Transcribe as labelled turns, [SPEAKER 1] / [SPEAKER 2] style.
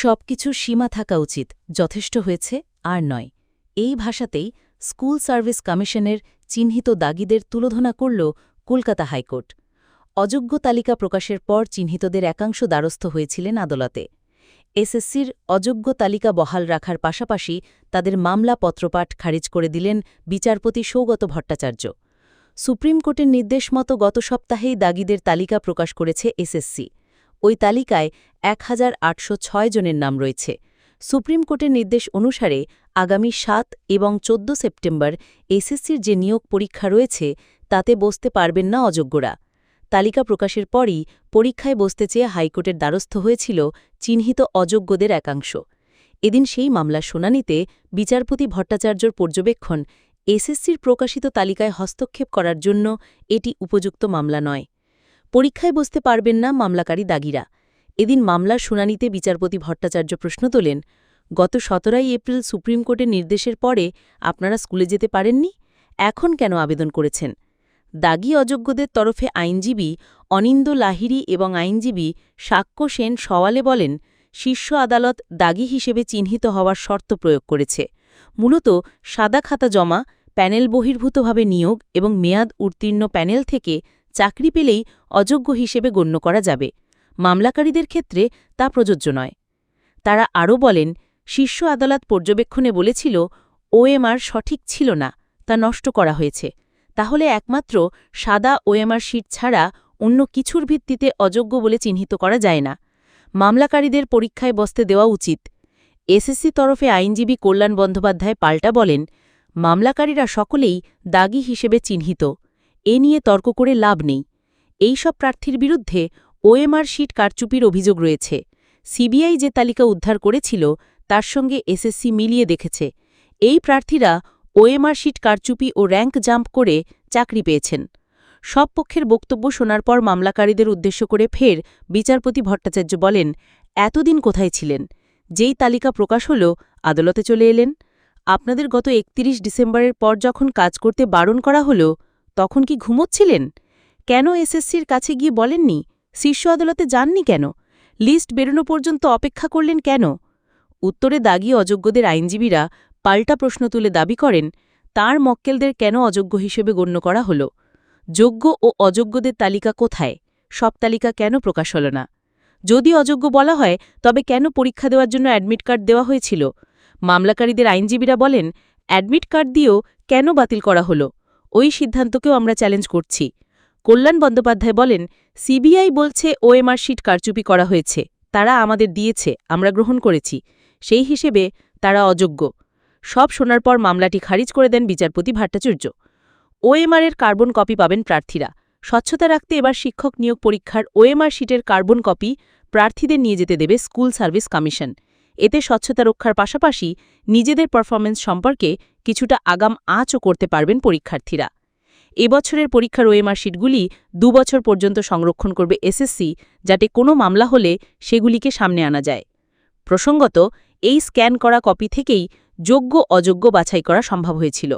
[SPEAKER 1] সবকিছু সীমা থাকা উচিত, যথেষ্ট হয়েছে আর নয়। এই ভাষাতেই স্কুল সার্ভিস কমিশনের চিহ্নিত দাগিদের তুলোধনা করল কলকাতা হাইকোর্ট। অযোগ্য তালিকা প্রকাশের পর চিহ্নিতদের একাংশ দ্বারস্থ হয়েছিলেন আদালতে। এসএসসির অযোগ্য তালিকা বহাল রাখার পাশাপাশি তাদের মামলা পত্রপাঠ খারিজ করে দিলেন বিচারপতি সৌগত ভট্টাচার্য। সুপ্রিম কোর্টের নির্দেশ মতো গত সপ্তাহেই দাগিদের তালিকা প্রকাশ করেছে এসএসসি। ওই তালিকায় এক হাজার আটশো ছয় জনের নাম রয়েছে। সুপ্রিম কোর্টের নির্দেশ অনুসারে আগামী সাত এবং চোদ্দ সেপ্টেম্বর এসএসসির যে নিয়োগ পরীক্ষা রয়েছে, তাতে বসতে পারবেন না অযোগ্যরা। তালিকা প্রকাশের পরই পরীক্ষায় বসতে চেয়ে হাইকোর্টের দ্বারস্থ হয়েছিল চিহ্নিত অযোগ্যদের একাংশ। এদিন সেই মামলা শুনানিতে বিচারপতি ভট্টাচার্যর পর্যবেক্ষণ এসএসসির প্রকাশিত তালিকায় হস্তক্ষেপ করার জন্য এটি উপযুক্ত মামলা নয়। পরীক্ষায় বসতে পারবেন না মামলাকারী দাগিরা। এদিন মামলার শুনানিতে বিচারপতি ভট্টাচার্য প্রশ্ন তোলেন, গত সতেরোই এপ্রিল সুপ্রিম কোর্টের নির্দেশের পরে আপনারা স্কুলে যেতে পারেননি? এখন কেন আবেদন করেছেন? দাগি অযোগ্যদের তরফে আইনজীবী অনিন্দ লাহিরি এবং আইনজীবী সাক্ষ্য সেন সওয়ালে বলেন, শীর্ষ আদালত দাগি হিসেবে চিহ্নিত হওয়ার শর্ত প্রয়োগ করেছে। মূলত সাদা খাতা জমা, প্যানেল বহির্ভূতভাবে নিয়োগ এবং মেয়াদ উত্তীর্ণ প্যানেল থেকে চাকরি পেলেই অযোগ্য হিসেবে গণ্য করা যাবে। মামলাকারীদের ক্ষেত্রে তা প্রযোজ্য নয়। তারা আরও বলেন, শীর্ষ আদালত পর্যবেক্ষণে বলেছিল, ওএমআর সঠিক ছিল না, তা নষ্ট করা হয়েছে। তাহলে একমাত্র সাদা ওএমআর শিট ছাড়া অন্য কিছুর ভিত্তিতে অযোগ্য বলে চিহ্নিত করা যায় না। মামলাকারীদের পরীক্ষায় বসতে দেওয়া উচিত। এসএসসি তরফে আইনজীবী কল্যাণ বন্দ্যোপাধ্যায় পাল্টা বলেন, মামলাকারীরা সকলেই দাগি হিসেবে চিহ্নিত। এ নিয়ে তর্ক করে লাভ নেই। এই সব প্রার্থীর বিরুদ্ধে ওএমআর শিট কারচুপির অভিযোগ রয়েছে। সিবিআই যে তালিকা উদ্ধার করেছিল, তার সঙ্গে এসএসসি মিলিয়ে দেখেছে। এই প্রার্থীরা ওএমআর শিট কারচুপি ও র্যাঙ্ক জাম্প করে চাকরি পেয়েছেন। সব পক্ষের বক্তব্য শোনার পর মামলাকারীদের উদ্দেশ্য করে ফের বিচারপতি ভট্টাচার্য বলেন, এতদিন কোথায় ছিলেন? যেই তালিকা প্রকাশ হল, আদালতে চলে এলেন। আপনাদের গত একত্রিশ ডিসেম্বরের পর যখন কাজ করতে বারণ করা হল তখন কি ঘুমোচ্ছিলেন? কেন এসএসসির কাছে গিয়ে বলেননি? শীর্ষ আদালতে যাননি কেন? লিস্ট বেরোনো পর্যন্ত অপেক্ষা করলেন কেন? উত্তরে দাগি অযোগ্যদের আইনজীবীরা পাল্টা প্রশ্ন তুলে দাবি করেন, তার মক্কেলদের কেন অযোগ্য হিসেবে গণ্য করা হল? যোগ্য ও অযোগ্যদের তালিকা কোথায়? সব তালিকা কেন প্রকাশ হল না? যদি অযোগ্য বলা হয়, তবে কেন পরীক্ষা দেওয়ার জন্য অ্যাডমিট কার্ড দেওয়া হয়েছিল? মামলাকারীদের আইনজীবীরা বলেন, অ্যাডমিট কার্ড দিয়েও কেন বাতিল করা হল? ওই সিদ্ধান্তকেও আমরা চ্যালেঞ্জ করছি। কল্যাণ বন্দ্যোপাধ্যায় বলেন, সিবিআই বলছে ওএমআর শিট কারচুপি করা হয়েছে, তারা আমাদের দিয়েছে, আমরা গ্রহণ করেছি, সেই হিসেবে তারা অযোগ্য। সব শোনার পর মামলাটি খারিজ করে দেন বিচারপতি ভট্টাচার্য। ওএমআরের কার্বন কপি পাবেন প্রার্থীরা। স্বচ্ছতা রাখতে এবার শিক্ষক নিয়োগ পরীক্ষার ওএমআর শিটের কার্বন কপি প্রার্থীদের নিয়ে যেতে দেবে স্কুল সার্ভিস কমিশন। এতে স্বচ্ছতা রক্ষার পাশাপাশি নিজেদের পারফরমেন্স সম্পর্কে কিছুটা আগাম আঁচও করতে পারবেন পরীক্ষার্থীরা। এবছরের পরীক্ষার ওএমআর শিটগুলি দুবছর পর্যন্ত সংরক্ষণ করবে এসএসসি, যাতে কোনো মামলা হলে সেগুলিকে সামনে আনা যায়। প্রসঙ্গত, এই স্ক্যান করা কপি থেকেই যোগ্য অযোগ্য বাছাই করা সম্ভব হয়েছিল।